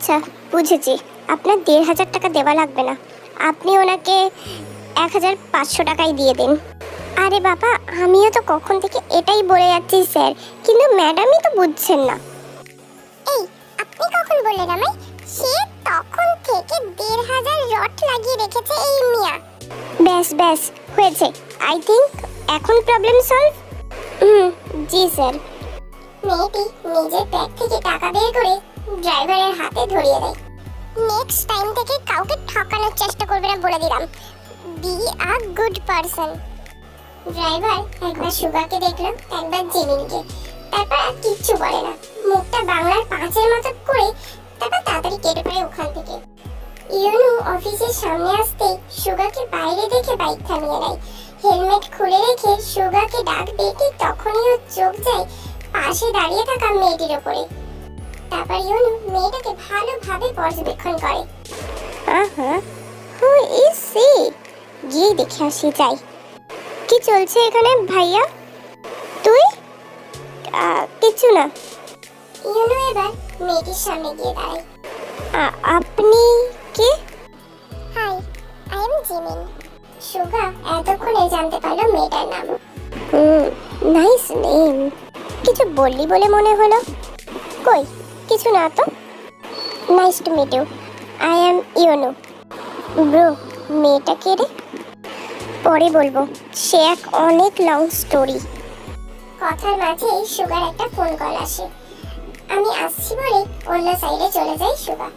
আচ্ছা বুঝেছি। আপনার দেড় হাজার টাকা দেওয়া লাগবে না। আপনি ওনাকে এক হাজার পাঁচশো টাকাই দিয়ে দিন। আরে বাবা আমিও তো কখন থেকে এটাই বলে যাচ্ছি স্যার। কিন্তু ম্যাডামই তো বুঝছেন না। এই আপনি কখন বললেন আমায়? সে তখন থেকে দেড় হাজার রট লাগিয়ে রেখেছে এই মিয়া। ব্যাস ব্যাস হয়েছে। আই থিঙ্ক এখন প্রবলেম সলভ হুম জি স্যার। মেয়েটি নিজের ব্যাগ থেকে টাকা বের করে ড্রাইভারের হাতে ধরিয়ে দেয়। নেক্সট টাইম থেকে কাউকে ঠকানোর চেষ্টা করবে না বলে দিলাম। Be a good person driver একবার সুগাকে দেখল একবার জিমিনকে। তারপর আর কিচ্ছু বলে না। মুখটা বাংলার পাঁচের মতো করে তারপর তাড়াতাড়ি কেটে পড়ে ওখান থেকে। ইউনু অফিসের সামনে আসতেই সুগাকে বাইরে দেখে বাইক থামিয়ে দেয়। হেলমেট খুলে রেখে সুগাকে ডাকবে ঠিক তখনই ওর চোখ যায় পাশে দাঁড়িয়ে থাকা মেয়েটির ওপরে। তারপর ইউনু মেয়েটাকে ভালোভাবে পর্যবেক্ষণ করে। আহা হু ইজ সি গিয়ে দেখে আসি যাই। কি চলছে এখানে ভাইয়া? তুই? কিছু না। ইউনু এবার মেয়েটির সামনে গিয়ে দাঁড়ায়। আপনি কে? Hi I am Jimin. Suga এতক্ষণে জানতে পারল মেয়েটার নাম। নাইস নেম কিছু বললি বলে মনে হলো? কই? কিছু না তো? Nice to meet you I am ইউনু bro মেয়েটা কে রে? পরে বলব সে এক অনেক লং স্টোরি কথার মাঝেই সুগার একটা ফোন কল আসে। আমি আসছি বলে অন্য সাইডে চলে যাই সুগা।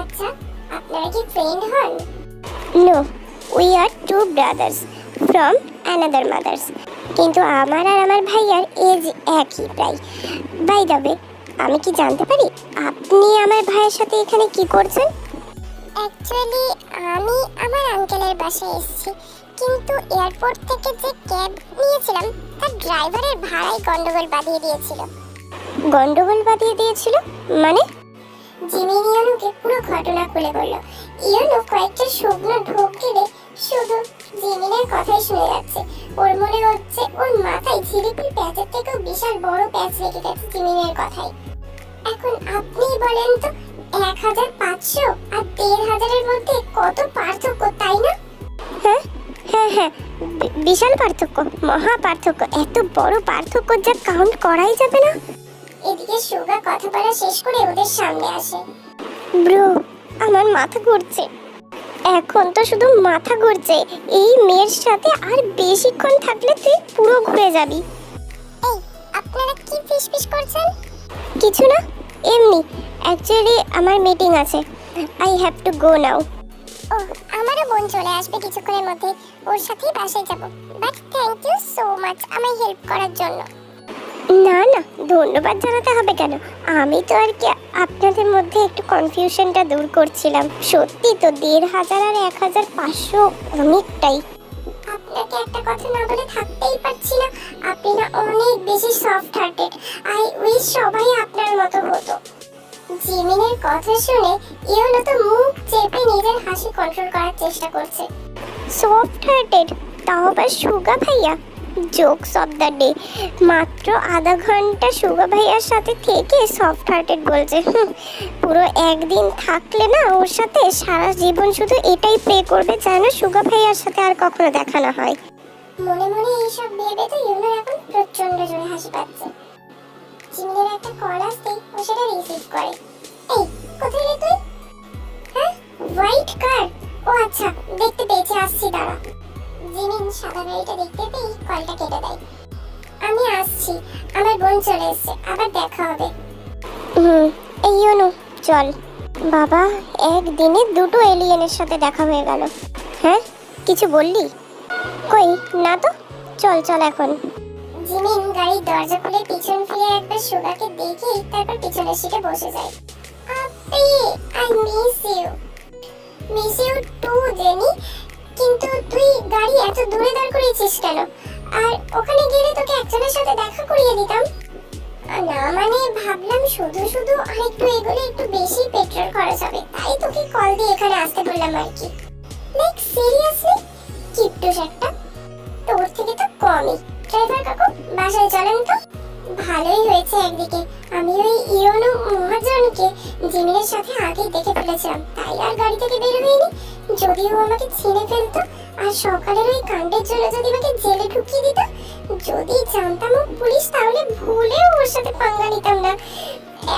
আচ্ছা আপনারা কি ফ্রেন্ড হন? No we are two brothers from another mothers কিন্তু আমার আর আমার ভাইয়ার এজ একই প্রায়। বাই দ্য আমি কি জানতে পারি? আপনি আমার ভাইয়ের সাথে এখানে কি করছেন? অ্যাকচুয়ালি আমি আমার আঙ্কেলের বাসায় এসেছি। কিন্তু এয়ারপোর্ট থেকে যে ক্যাব নিয়েছিলাম তার ড্রাইভারের ভাড়াই গন্ডগোল বাঁধিয়ে দিয়েছিল। গন্ডগোল বাঁধিয়ে দিয়েছিল? মানে? জিমিন ইয়নুকে পুরো ঘটনা খুলে বলল। ইয়নু কয়েকটা শুকনো ঢোক গেলে শুধু জিমিনের কথাই শুনে যাচ্ছে। ওর মনে হচ্ছে ওর মাথায় ঝিলিপির প্যাচের থেকেও বিশাল বড় প্যাচ লেগে গেছে জিমিনের কথায় এখন আপনি বলেন তো এক হাজার পাঁচশো আর দেড় হাজারের মধ্যে কত পার্থক্য তাই না? হ্যাঁ হ্যাঁ হ্যাঁ বিশাল পার্থক্য মহা পার্থক্য এত বড় পার্থক্য যা কাউন্ট করাই যাবে না। এদিকে সুগা কথা বলা শেষ করে ওদের সামনে আসে। ব্রো আমার মাথা ঘুরছে। এখন তো শুধু মাথা ঘুরছে এই মেয়ের সাথে আর বেশিক্ষণ থাকলে তুই পুরো ঘুরে যাবি। এই আপনারা কি ফিস ফিস করছেন? কিছু না এমনি অ্যাকচুয়ালি আমার মিটিং আছে। I have to go now ও আমারও বোন চলে আসবে কিছুক্ষণের মধ্যে। ওর সাথেই বাসায় যাব। But thank you so much আমায় হেল্প করার জন্য। না না ধন্যবাদ জানাতে হবে কেন? আমি তো আর কি আপনাদের মধ্যে একটু কনফিউশনটা দূর করছিলাম। সত্যি তো দেড় হাজার আর এক হাজার পাঁচশো অনেকটাই। আপনাকে একটা কথা না বলে না না, অনেক বেশি সফট হার্টেড আই উইশ সবাই আপনার মতো হতো। জিমিনের কথা শুনে ইয়োনো তো মুখ চেপে নিজের হাসি কন্ট্রোল করার চেষ্টা করছে। সফট হার্টেড তাও আবার সুগা ভাইয়া? জোকস অফ দ্য ডে মাত্র আধা ঘণ্টা সুগা ভাইয়ার সাথে থেকে সফট হার্টেড বলছে পুরো একদিন থাকলে না ওর সাথে সারা জীবন শুধু এটাই প্রে করবে যেন সুগা ভাইয়ার সাথে আর কখনো দেখা না হয়। মনে মনে এইসব ভেবে তো ইয়োনোর এখন প্রচণ্ড জোরে হাসি পাচ্ছে। জিমিনের একটা কল আসতেই ও সেটা রিসিভ করে। এই কোথায় রে তুই? হ্যাঁ? হোয়াইট কার ও আচ্ছা দেখতে পেয়েছি আসছি দাঁড়া। জিমিন সাদা গাড়িটা দেখতে পেয়ে কলটা কেটে দেয়। আমি আসছি আমার বোন চলে এসেছে আবার দেখা হবে। হুম। এই অনু চল। বাবা একদিনে দুটো এলিয়েনের সাথে দেখা হয়ে গেল। হ্যাঁ? কিছু বললি? কই? না তো। চল চল এখন। জিমিন, গাড়ির দরজা খুলে পিছন ফিরে একবার সুগাকে দেখেই তারপর পিছনের সিটে বসে যায়। আপি I miss you miss you too Jenny. কিন্তু তুই গাড়ি এত দূরে দাঁড় করিয়েছিস কেন? আর ওখানে গেলে তোকে একজনের সাথে দেখা করিয়ে দিতাম। না মানে ভাবলাম শুধু শুধু আরেকটু এগুলো একটু বেশি পেট্রোল খরচ হবে। তাই তোকে কল দিয়ে এখানে আসতে বললাম আর কি। লাইক সিরিয়াসলি কিপটুস একটা। তোর থেকে তো কমই। ড্রাইভার কাকু, বাসায় চলেন তো। ভালোই হয়েছে একদিকে। আমি ওই ইয়োনো মহাজনকে জিমিনের সাথে আগেই দেখে ফেলেছিলাম। তাই আর গাড়ি থেকে বের হইনি ও আমাকে চিনে ফেলতো, আর সকালের ওই কাণ্ডের জন্য যদি আমাকে জেলে ঢুকিয়ে দিত, যদি জানতাম পুলিশ, তাহলে ভুলেও ওর সাথে পাঙ্গা নিতাম না।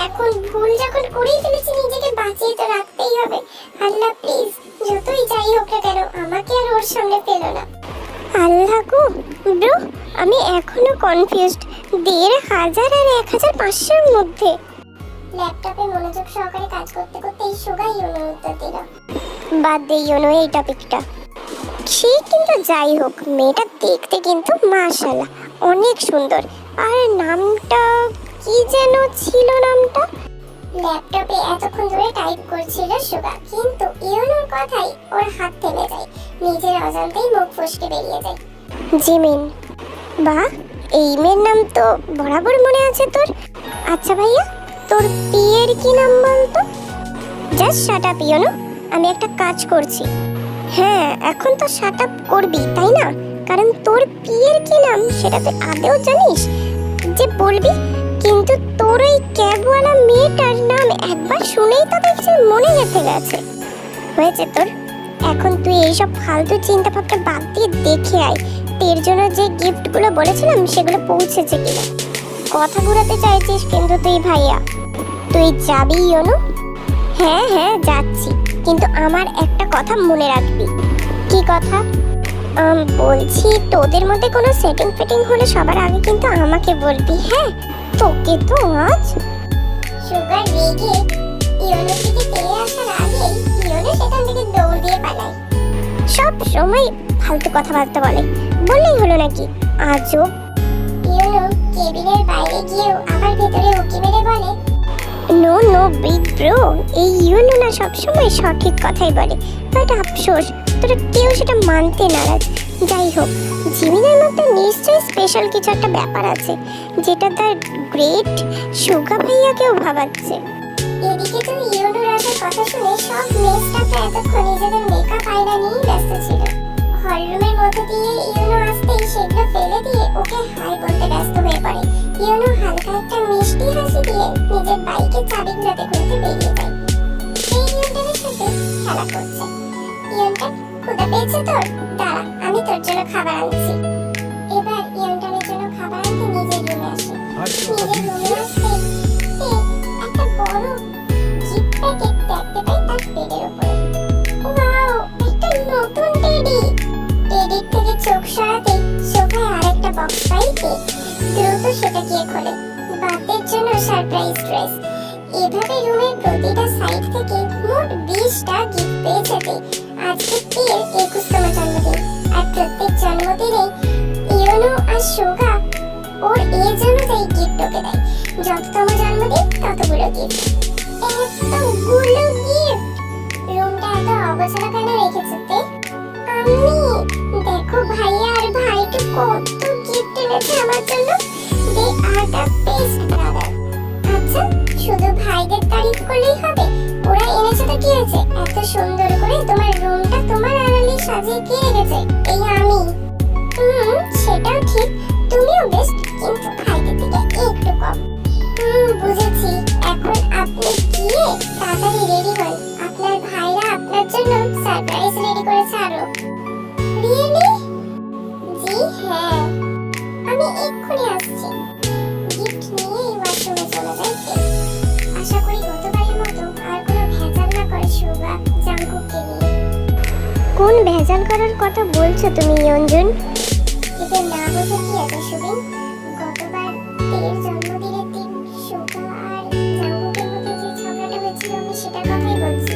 এখন ভুল যখন করেই ফেলেছি, নিজেকে বাঁচিয়ে তো রাখতেই হবে। আল্লাহ প্লিজ যতই যাই হোক না কেন, আমাকে আর ওর সামনে পেল না। আল্লাহ গো, ব্রো, আমি এখনও কনফিউজড দেড় হাজার আর এক হাজার পাঁচশোর মধ্যে। ল্যাপটপে মনোযোগ সহকারে কাজ করতে করতে এই সুগাই উত্তর দিল। বাদ দিয়ে ইউনো, এই টপিকটা সে কিন্তু যাই হোক, মেয়েটা দেখতে কিন্তু মাশাল্লাহ অনেক সুন্দর। আর নামটা কি যেন ছিল নামটা? ল্যাপটপে এতক্ষণ ধরে টাইপ করছিল সুগা, কিন্তু ইউনোর কথাই ওর হাত থেমে যায়। নিজের অজান্তেই মুখ ফসকে বেরিয়ে যায়। জিমিন বাহ এই মেয়ের নাম তো বরাবর মনে আছে তোর। আচ্ছা ভাইয়া, তোর পিয়ের কি নাম বলতো? জাস্ট শাট আপ ইউনো। আমি একটা কাজ করছি। হ্যাঁ এখন তো শাট আপ করবি, তাই না? কারণ তোর পিয়ের কি নাম, সেটা তুই আদেও জানিস? যে বলবি কিন্তু তোর ওই ক্যাবওয়ালা মেয়েটার নাম একবার শুনেই তো দেখছি মনে গেঁথে গেছে। হয়েছে তোর? এখন তুই এইসব ফালতু চিন্তা ভাবনা বাদ দিয়ে দেখে আয়। এর জন্য যে গিফটগুলো বলেছিলাম সেগুলো পৌঁছেছে কিনা। কথা ঘুরাতে চাইছিস কিন্তু তুই ভাইয়া। তুই যাবি, ইয়োনো? হ্যাঁ হ্যাঁ যাচ্ছি। কিন্তু আমার একটা কথা মনে রাখবি। কি কথা? বলছি তোদের মধ্যে কোনো সেটিং ফিটিং হলে সবার আগে কিন্তু আমাকে বলবি হ্যাঁ? তোকে তো আজ সুগার রেগে ইউনোর দিকে তেড়ে আসার আগেই ইউনো সেখান থেকে দৌড় দিয়ে পালায় সব সময় ফালতু কথাবার্তা বলে। বললেই হলো নাকি? আজব ইউনো কেবিনের বাইরে গিয়েও আবার ভেতরে উকি মেরে বলে নো নো বিগ ব্রো এই ইউনো না সবসময় সঠিক কথাই বলে। বাট আফসোস তোরা কেউ সেটা মানতে নারাজ। যাই হোক জিমিনের মধ্যে নিশ্চয়ই স্পেশাল কিছু একটা ব্যাপার আছে, যেটা তার গ্রেট সুগা ভাইয়াকেও ভাবাচ্ছে। এদিকে তো আসার কথা শুনে সব এতক্ষণ নিজেদের মেকআপ আয়না নিয়েই ব্যস্ত ছিল। হলরুমের মধ্যে দিয়ে ইউনো আসতেই সেগুলো ফেলে দিয়ে ওকে হাই বলতে ব্যস্ত হয়ে পড়ে। ইউনো হালকা একটা মিষ্টি হাসি দিয়ে নিজের বাইকের চাবিগুলোতে খুলতে বেরিয়ে যায়। ইউনটানের সাথে খেলা করছে। ইউনটান ক্ষুদা পেয়েছে তোর? জন্য খাবার আনছি। এবার ইউনটানের জন্য খাবার আনতে নিজের রুমে আসে। নিজের রুমে আসতে একটা বড় প্যাকেট দেখতে পাই তার বেডের উপরে। ওয়াও একটা নতুন টেডি। টেডির থেকে চোখ সরাতে সোফায় আরেকটা বক্স পাই দ্রুত সেটা গিয়ে খোলে। বার্থডের জন্য সারপ্রাইজ ড্রেস এভাবে রুমের প্রতিটা সাইড থেকে মোট বিশটা গিফট পেয়ে যেতে। আজকে পিয়ের একুশতম জন্মদিন। আর প্রত্যেক জন্মদিনে ইয়োনো আর সোগা ওর এজ অনুযায়ী গিফট ওকে দেয়। যততম জন্মদিন, ততগুলো গিফট এতগুলো গিফট রুমটা এত অগোছালো কেন রেখেছে তে? আমি, দেখো ভাইয়া আর ভাইকে কত গিফট এনেছে আমার জন্য। They are the best brother আচ্ছা শুধু ভাইদের তারিফ করলেই হবে? ওরা এনেছে তো কি হয়েছে এত সুন্দর করে তোমার আড়ালে সাজিয়ে কি রেখেছে এই আমি। হুম, সেটাও ঠিক, তুমিও বেস্ট কিন্তু ভাইদের থেকে একটু কম। হুম, বুঝেছি, এখন আপনি গিয়ে তাড়াতাড়ি রেডি হন। আপনার ভাইরা আপনার জন্য সারপ্রাইজ রেডি করেছে করার কথা বলছো তুমি ইয়ঞ্জন এতে না বোঝা কি আছে সুবিন? গতবার তের জন্মদিনের দিন সুগা আর জাঙ্কুকের মধ্যে যে ঝগড়াটা হয়েছিল আমি সেটার কথাই বলছি।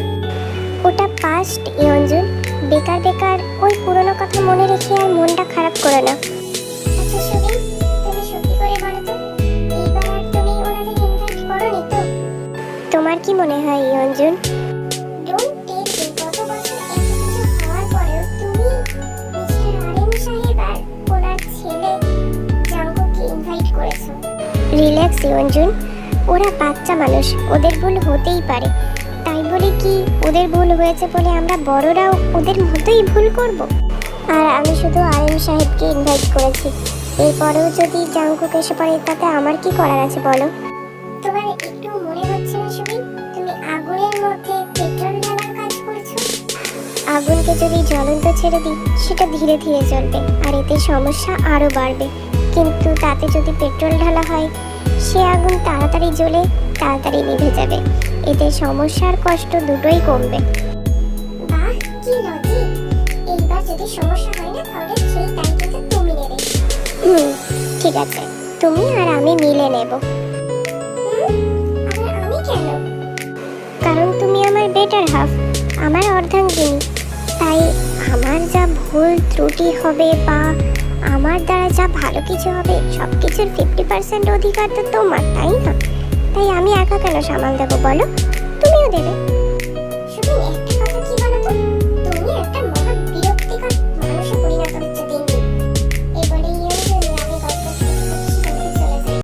ওটা পাস্ট ইয়ঞ্জন বেকার বেকার ওই পুরনো কথা মনে রেখে আর মনটা খারাপ করো না। আচ্ছা সুবিন তুমি সত্যি করে বলো তো এইবার আর তুমি ওনাদের ইনভাইট করোনি তো? তোমার কি মনে হয় ইয়ঞ্জন রিল্যাক্স ইয়ঞ্জন ওরা বাচ্চা মানুষ, ওদের ভুল হতেই পারে। তাই বলে কি ওদের ভুল হয়েছে বলে আমরা বড়রাও ওদের মতোই ভুল করব? আর আমি শুধু আরেন সাহেবকে ইনভাইট করেছি। এরপরেও যদি জাঙ্কুক এসে পড়ে, তাতে আমার কি করার আছে বলো? তোমার একটু মনে হচ্ছে তুমি আগুনের মধ্যে পেট্রোল করছ? আগুনকে যদি জ্বলন্ত ছেড়ে দিই, সেটা ধীরে ধীরে জ্বলবে। আর এতে সমস্যা আরও বাড়বে। কিন্তু তাতে যদি পেট্রোল ঢালা হয় সে আগুন তাড়াতাড়ি জ্বলে তাড়াতাড়ি নিভে যাবে। এতে সমস্যার কষ্ট দুটোই কমবে। বাহ কি লজিক। এইবার যদি সমস্যা হয় না তাহলে সেই দায়িত্বটা তুমি নেবে। হুম ঠিক আছে। তুমি আর আমি মিলে নেব। আর আমি কেন? কারণ তুমি আমার বেটার হাফ আমার অর্ধাঙ্গিনী। তাই আমার যা ভুল ত্রুটি হবে বা আমার দ্বারা যা ভালো কিছু হবে সব কিছুর ফিফটি পার্সেন্ট অধিকার তো তোমার তাই না। তাই আমি একা কেন সামাল দেবো বলো? তুমিও দেবে।